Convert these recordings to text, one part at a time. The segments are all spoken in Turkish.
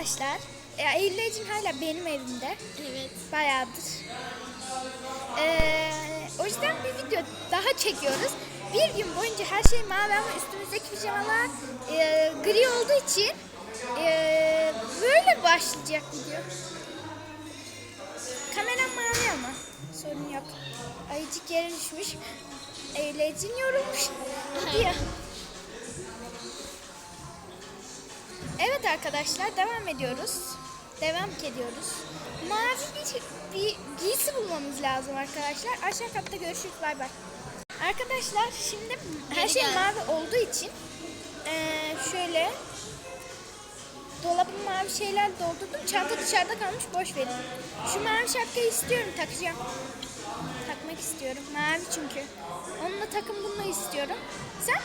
Arkadaşlar e, Eylül Ecin hala benim evimde. Evet. Bayağıdır. Ee, o yüzden bir video daha çekiyoruz. Bir gün boyunca her şey mavi ama üstümüzdeki pijamalar e, gri olduğu için e, böyle başlayacak video. Kameram mavi ama sorun yok. Ayıcık yere düşmüş. Eğlecin yorulmuş. Diyor. arkadaşlar devam ediyoruz. Devam ediyoruz. Mavi bir, bir giysi bulmamız lazım arkadaşlar. Aşağı katta görüşürüz. Bay bay. Arkadaşlar şimdi her şey mavi olduğu için eee, şöyle dolabın mavi şeyler doldurdum. Çanta dışarıda kalmış boş verin. Şu mavi şapkayı istiyorum takacağım. Takmak istiyorum. Mavi çünkü. Onunla takım bunu istiyorum. Sen?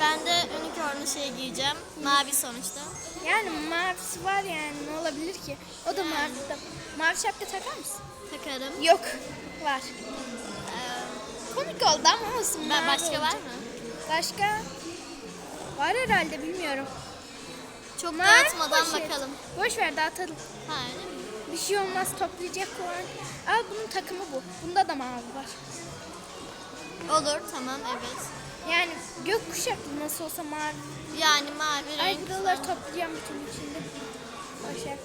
Ben de unicornlu şey giyeceğim. Mavi sonuçta. Yani mavisi var yani ne olabilir ki? O da mavi. Mavi şapka takar mısın? Takarım. Yok. Var. Ee, Komik oldu ama olsun. ben mavi başka var olacak. mı? Başka? Var herhalde bilmiyorum. Çok Mavi dağıtmadan poşet. bakalım. Boş ver dağıtalım. Ha öyle mi? Bir şey olmaz toplayacak o an. Al bunun takımı bu. Bunda da mavi var. Olur tamam evet. Yani gökkuşaklı nasıl olsa mavi. Yani mavi Ay renk. buraları toplayacağım bütün içinde. Boş ver.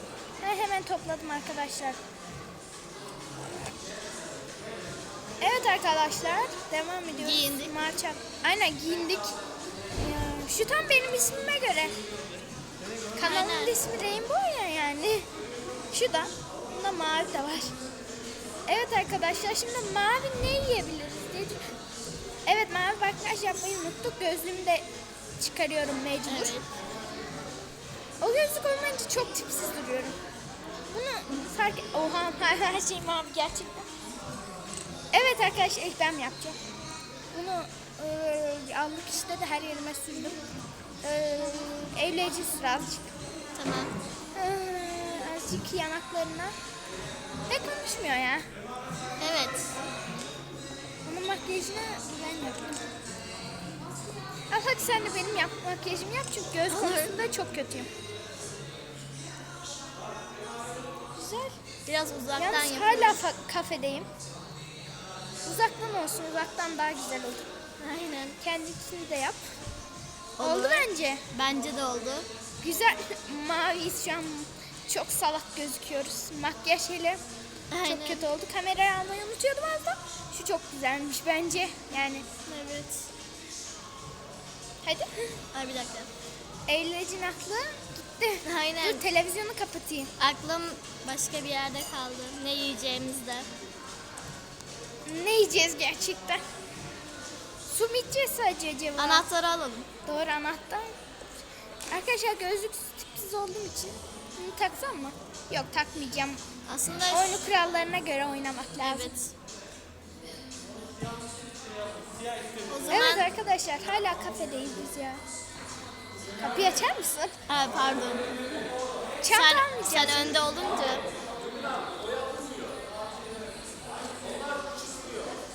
Ha, hemen topladım arkadaşlar. Evet arkadaşlar devam ediyoruz. Giyindik. Marça. Aynen giyindik. Şu tam benim ismime göre. Kanalın ismi Rainbow ya yani. Şu da. Bunda mavi de var. Evet arkadaşlar şimdi mavi ne yiyebiliriz diye Evet mavi makyaj yapmayı unuttuk. Gözlüğümü de çıkarıyorum mecbur. Evet. O gözlük olmayınca çok tipsiz duruyorum. Bunu fark et... Oha her şey mavi gerçekten. Evet arkadaşlar ilk ben yapacağım. Bunu e, allık işte de her yerime sürdüm. E, evleyici sür azıcık. Tamam. E, azıcık yanaklarına. Pek konuşmuyor ya. Evet. Makyajını ben yaptım. Al hadi sen de benim yap, makyajımı yap çünkü göz konusunda çok kötüyüm. Güzel. Biraz uzaktan Yalnız yapalım. hala kafedeyim. Uzaktan olsun, uzaktan daha güzel olur. Aynen. Kendisini de yap. Olur. Oldu bence. Bence de oldu. Güzel. Maviyiz şu an. Çok salak gözüküyoruz. Makyaj hele Aynen. çok kötü oldu. Kamerayı almayı unutuyordum az da. Şu çok güzelmiş bence. Yani Evet. hadi. Ay bir dakika. Eğlencin aklı gitti. Aynen. Dur televizyonu kapatayım. Aklım başka bir yerde kaldı. Ne yiyeceğimizde. Ne yiyeceğiz gerçekten? Su mu içeceğiz sadece acaba? Anahtarı alalım. Doğru anahtar. Arkadaşlar gözlük tipsiz olduğum için bunu taksam mı? Yok takmayacağım. Aslında Oyunu kurallarına göre oynamak lazım. evet. O zaman Evet arkadaşlar hala kafedeyiz biz ya. Kapıyı açar mısın? Ha, pardon. Sen, sen önde olunca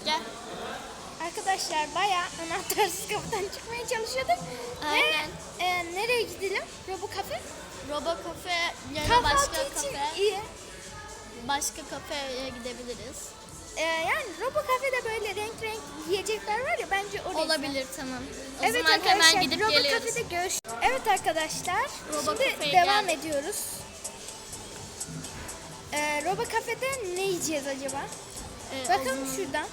Gel. Arkadaşlar bayağı anahtarsız kapıdan çıkmaya çalışıyorduk. Aynen. Ve e, nereye gidelim? Robo kafe? Robo kafe Kahvaltı başka için kafe. iyi. Başka kafeye gidebiliriz. E, yani Robo kafede böyle renk renk yiyecekler var ya bence oraya Olabilir tamam. O Evet zaman arkadaşlar hemen gidip Robo geliyoruz. Cafe'de görüş. Evet arkadaşlar Robo şimdi devam geldik. ediyoruz. Ee, Robo Cafe'de ne yiyeceğiz acaba? Ee, Bakalım zaman- şuradan.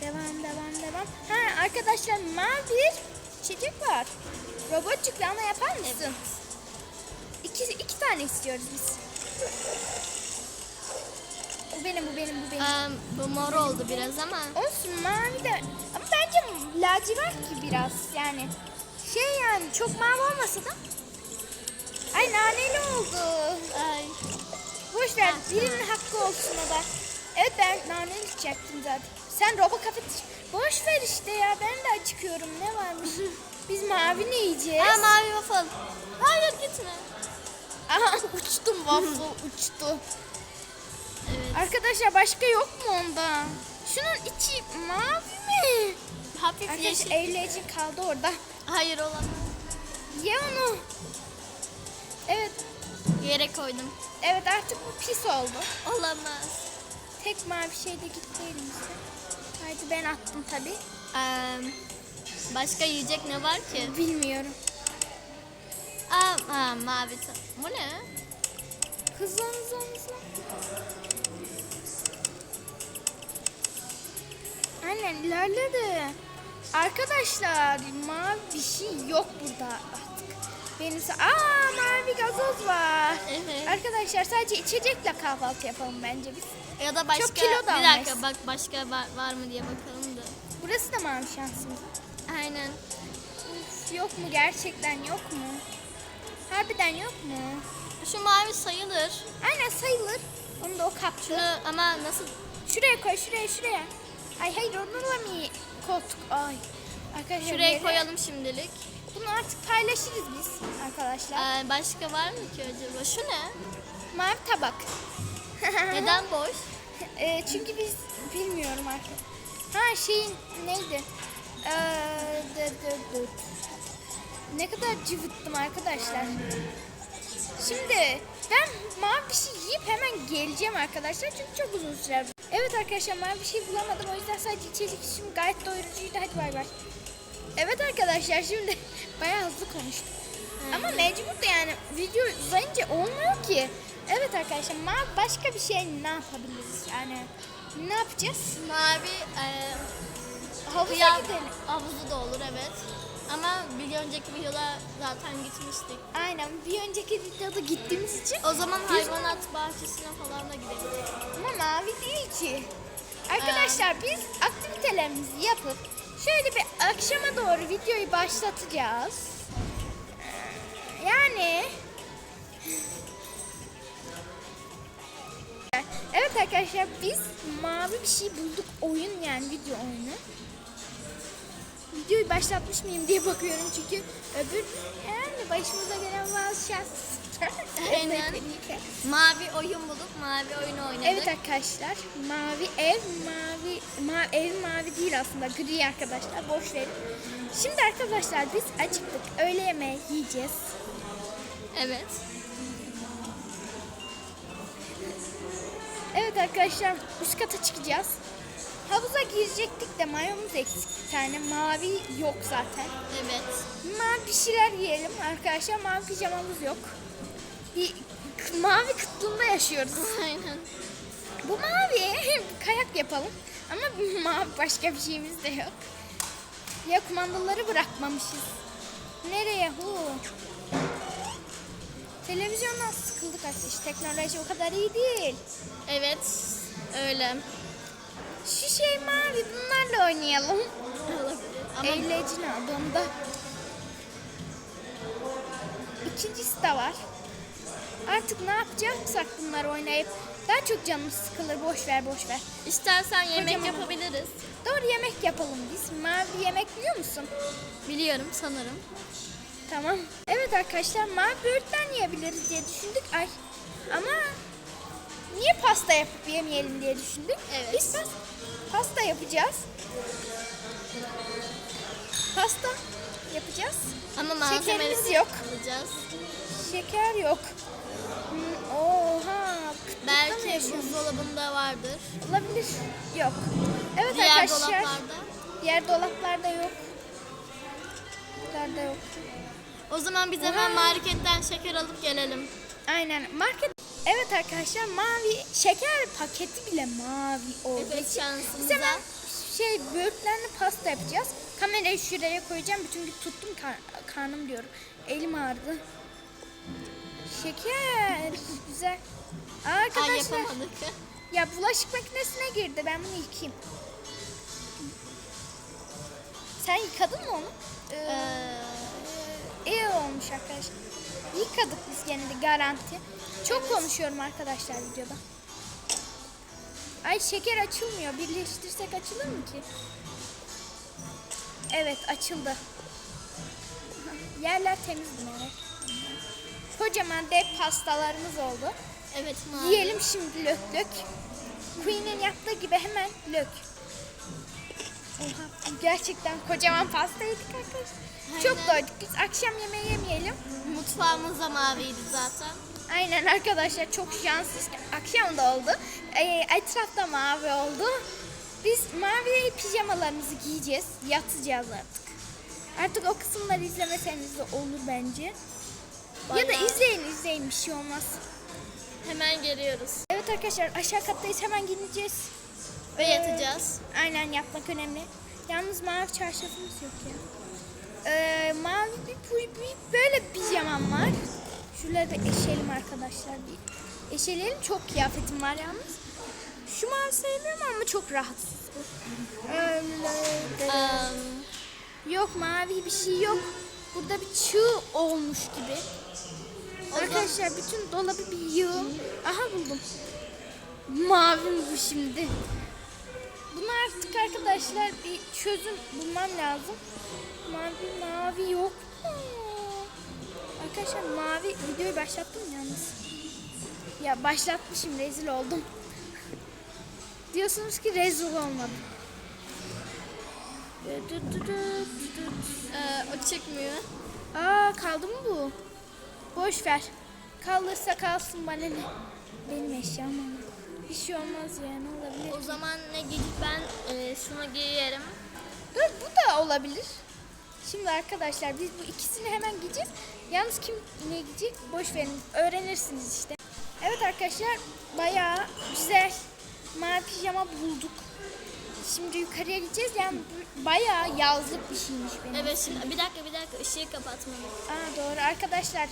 Devam devam devam. Ha arkadaşlar mavi bir çiçek var. Robotçuklu ama yapar mısın? İki, iki tane istiyoruz biz. Bu benim bu benim bu benim. Ee, bu mor oldu biraz ama. Olsun mavi de ama bence lacivert ki biraz yani şey yani çok mavi olmasa da ay naneli oldu. Ay. Boş ver birinin hakkı olsun o da. Evet ben naneli içecektim zaten. Sen robo kafe boş ver işte ya ben de acıkıyorum ne varmış. Biz mavi ne yiyeceğiz? Ha mavi waffle. Hayır gitme. Aha uçtum waffle uçtu. Evet. Arkadaşlar başka yok mu onda? Şunun içi mavi mi? Hafif Arkadaşlar yeşil. eğlence kaldı orada. Hayır olamaz. Ye onu. Evet. Yere koydum. Evet artık bu pis oldu. Olamaz. Tek mavi şey de gitti elimizde. Haydi ben attım tabi. Ee, başka yiyecek ne var ki? Bilmiyorum. Aa, aa mavi. Bu ne? Hızlan hızlan hızlan. Aynen ilerledi. Arkadaşlar mavi bir şey yok burada artık. Benim Aa mavi gazoz var. Evet. Arkadaşlar sadece içecekle kahvaltı yapalım bence biz. Ya da başka kilo da bir almayız. dakika bak başka var, var mı diye bakalım da. Burası da mavi şansımız. Aynen. Uf, yok mu gerçekten yok mu? Harbiden yok mu? Şu mavi sayılır. Aynen sayılır. Onu da o. Şunu ama nasıl? Şuraya koy şuraya şuraya. Ay hayır onunla mı koltuk? Ay. Arkadaşlar Şuraya yere- koyalım şimdilik. Bunu artık paylaşırız biz arkadaşlar. Ee, başka var mı ki acaba? Şu ne? Mavi tabak. Neden boş? Ee, çünkü biz bilmiyorum artık. Ha şeyin neydi? Ee, dı, dı, dı. Ne kadar cıvıttım arkadaşlar. Şimdi ben mavi bir şey yiyip hemen geleceğim arkadaşlar çünkü çok uzun sürer. Evet arkadaşlar mavi bir şey bulamadım o yüzden sadece içecek şimdi gayet doyurucuydu hadi bay bay. Evet arkadaşlar şimdi bayağı hızlı konuştum. Ama mecbur da yani video uzayınca olmuyor ki. Evet arkadaşlar mavi başka bir şey ne yapabiliriz yani ne yapacağız? Mavi e, Havuza gidelim. havuzu da olur evet. Ama bir önceki videoda zaten gitmiştik. Aynen bir önceki videoda gittiğimiz için O zaman hayvanat bahçesine falan da gidelim. ama mavi değil ki. Arkadaşlar biz aktivitelerimizi yapıp şöyle bir akşama doğru videoyu başlatacağız. Ee, Yani Evet arkadaşlar biz mavi bir şey bulduk oyun yani video oyunu. Videoyu başlatmış mıyım diye bakıyorum çünkü öbür yani başımıza gelen bazı. Aynen. Mavi oyun bulup mavi oyunu oynadık. Evet arkadaşlar mavi ev mavi ma ev mavi değil aslında gri arkadaşlar boş verin. Şimdi arkadaşlar biz acıktık öğle yemeği yiyeceğiz. Evet. Evet arkadaşlar üst kata çıkacağız. Havuza girecektik de mayomuz eksik bir tane mavi yok zaten. Evet. Mavi bir şeyler yiyelim arkadaşlar mavi pijamamız yok. Bir mavi kıtlığında yaşıyoruz. Aynen. Bu mavi kayak yapalım. Ama mavi başka bir şeyimiz de yok. Ya kumandaları bırakmamışız. Nereye? Hu. Televizyondan sıkıldık artık. Teknoloji o kadar iyi değil. Evet. Öyle. Şu şey mavi bunlarla oynayalım. Eğlecin adamda. İkincisi de var. Artık ne yapacaksak bunlar oynayıp daha çok canımız sıkılır. Boş ver boş ver. istersen yemek Kocaman. yapabiliriz. Doğru yemek yapalım biz. Mavi yemek biliyor musun? Biliyorum sanırım. Tamam. Evet arkadaşlar mavi böğürtlen yiyebiliriz diye düşündük. Ay ama niye pasta yapıp yemeyelim diye düşündük. Evet. Biz pas- pasta yapacağız. Pasta yapacağız. Ama malzemeleri Şekerimiz yok. alacağız. Şeker yok. Hmm, Oha. Belki buzdolabında vardır. Olabilir. Yok. Evet Diğer arkadaşlar. dolaplarda. Diğer dolaplarda yok. Dolaplarda yok. O zaman biz hemen marketten şeker alıp gelelim. Aynen. Market Evet arkadaşlar mavi şeker paketi bile mavi olduğu Evet şansımıza. biz hemen şey böğürtlenli pasta yapacağız. Kamerayı şuraya koyacağım. Bütün gün tuttum kar- karnım diyorum. Elim ağrıdı. Şeker. Güzel. Ay Arkadaşlar yapamadık. ya bulaşık makinesine girdi. Ben bunu yıkayayım. Sen yıkadın mı onu? Ee, Ee, iyi olmuş arkadaşlar. Yıkadık biz gene de garanti. Çok konuşuyorum arkadaşlar videoda. Ay şeker açılmıyor. Birleştirsek açılır mı ki? Evet açıldı. Yerler temiz merak. Kocaman dev pastalarımız oldu. evet mavi. Yiyelim şimdi lök lök. Queen'in yaptığı gibi hemen lök. Oha gerçekten kocaman pasta yedik arkadaşlar. Çok doyduk. Biz akşam yemeği yemeyelim. Mutfağımız da maviydi zaten. Aynen arkadaşlar çok şanssız. Akşam da oldu. Ee, etrafta mavi oldu. Biz mavi pijamalarımızı giyeceğiz. Yatacağız artık. Artık o kısımları izlemeseniz de olur bence. Ya da Bayağı. izleyin izleyin bir şey olmaz. Hemen geliyoruz. Evet arkadaşlar aşağı kattayız hemen gideceğiz. Ve yatacağız. Aynen yapmak önemli. Yalnız mavi çarşafımız yok ya. Ee, mavi bir, bir böyle pijamam var. Şuraları da eşelim arkadaşlar. Bir eşeleyelim. Çok kıyafetim var yalnız. Şu mavi sevmiyorum ama çok rahatsız Um, Yok mavi bir şey yok. Burada bir çığ olmuş gibi. Arkadaşlar bütün dolabı bir yığ. Aha buldum. Mavi mi bu şimdi? Bunu artık arkadaşlar bir çözüm bulmam lazım. Mavi mavi yok mu? Arkadaşlar mavi videoyu başlattım yalnız. Ya başlatmışım rezil oldum. Diyorsunuz ki rezil olmadım. Dü dü dü dü dü dü. e, o çıkmıyor. Aa kaldı mı bu? Boş ver. Kalırsa kalsın bana ne? Benim eşyam ama. Bir şey olmaz ya ne olabilir? O zaman ne giyip ben e, şunu giyerim. Dur bu da olabilir. Şimdi arkadaşlar biz bu ikisini hemen giyeceğiz. Yalnız kim ne giyecek boş verin. Öğrenirsiniz işte. Evet arkadaşlar bayağı güzel mavi pijama bulduk. Şimdi yukarıya gideceğiz. Yani bayağı yazlık bir şeymiş benim. Evet şimdi bir dakika bir dakika ışığı kapatmalıyım. Aa, doğru arkadaşlar.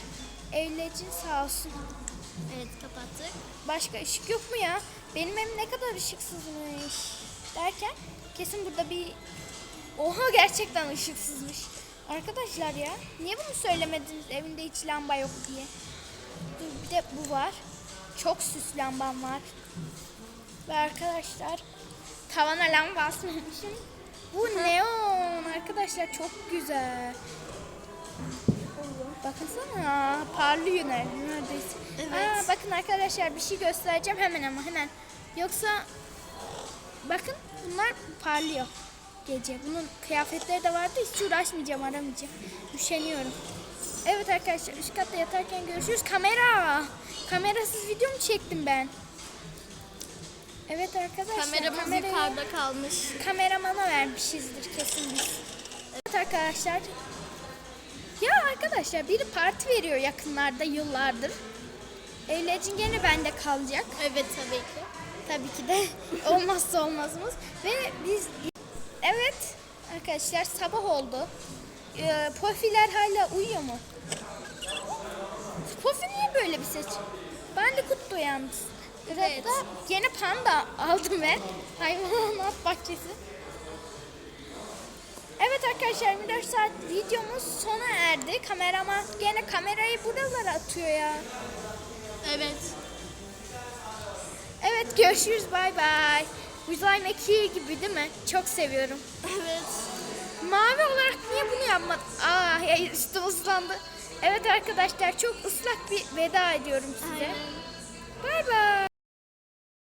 Evlecin sağ olsun. Evet kapattık. Başka ışık yok mu ya? Benim evim ne kadar ışıksızmış derken kesin burada bir... Oha gerçekten ışıksızmış. Arkadaşlar ya niye bunu söylemediniz evinde hiç lamba yok diye. Dur bir de bu var. Çok süs lambam var. Ve arkadaşlar tavana lamba asmamışım. Bu neon arkadaşlar çok güzel. Bakınsana parlıyor ner- neredeyse. Evet. Aa, bakın arkadaşlar bir şey göstereceğim hemen ama hemen. Yoksa bakın bunlar parlıyor gece. Bunun kıyafetleri de vardı hiç uğraşmayacağım aramayacağım. Üşeniyorum. Evet arkadaşlar üst katta yatarken görüşürüz. Kamera. Kamerasız video mu çektim ben? Evet arkadaşlar. Kameramız kamerayı- yukarıda kalmış. kameramana vermişizdir kesin biz. Evet arkadaşlar. Ya arkadaşlar biri parti veriyor yakınlarda yıllardır. Evlecin gene bende kalacak. Evet tabii ki. Tabii ki de olmazsa olmazımız. Ve biz evet arkadaşlar sabah oldu. Ee, Pofiler hala uyuyor mu? Pofi niye böyle bir ses? Bandicoot da yalnız. Evet. Burada yine panda aldım ben. Hayvanat bahçesi. Evet arkadaşlar 24 saat videomuz sona erdi. Kameraman gene kamerayı buralara atıyor ya. Evet. Evet görüşürüz bay bay. Uzay mekiği gibi değil mi? Çok seviyorum. Evet. Mavi olarak niye bunu yapmadın? Aa ya üstüm ıslandı. Evet arkadaşlar çok ıslak bir veda ediyorum size. Aynen. Bay bay.